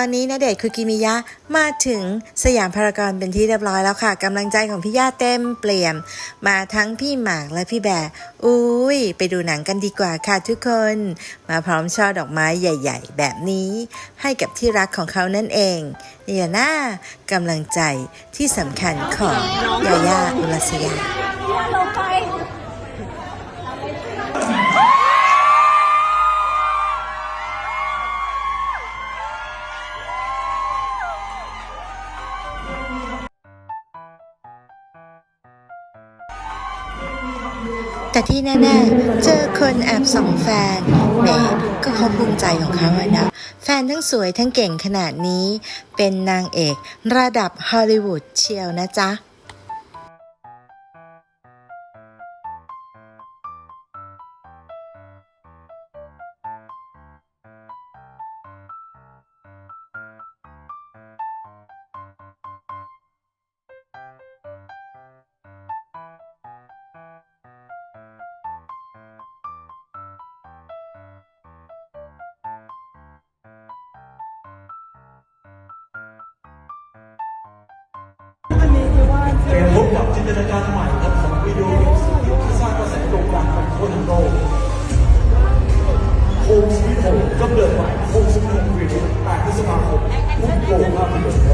อนนี้ณเดชคุกิมิยะมาถึงสยามพารากอนเป็นที่เรียบร้อยแล้วค่ะกำลังใจของพี่ย่าเต็มเปลี่ยม มาทั้งพี่หมากและพี่แบร์อุ้ยไปดูหนังกันดีกว่าค่ะทุกคน มาพร้อมช่อดอกไม้ใหญ่ ๆ แบบนี้ ให้กับที่รักของเขานั่นเองนี่แหละน่ากำลังใจที่สำคัญของยาย่าอุรัสยา แต่ที่แน่ๆ เจอคนแอบส่องแฟนแหมก็เขาภูมิใจของเขาอะนะ แฟนทั้งสวยทั้งเก่งขนาดนี้ เป็นนางเอกระดับฮอลลีวูดเชียวนะจ๊ะ พบกับจินตนาการใหม่ครับของวิดีโอสุดฮิที่สร้างกระแสโด่งดังไปทั่วนโลกโฮมสวีทโฮมก็เนิดใหม่โฮมสวีทโฮมวิว8พฤษภาคมพุ่งโกภาพยนตร์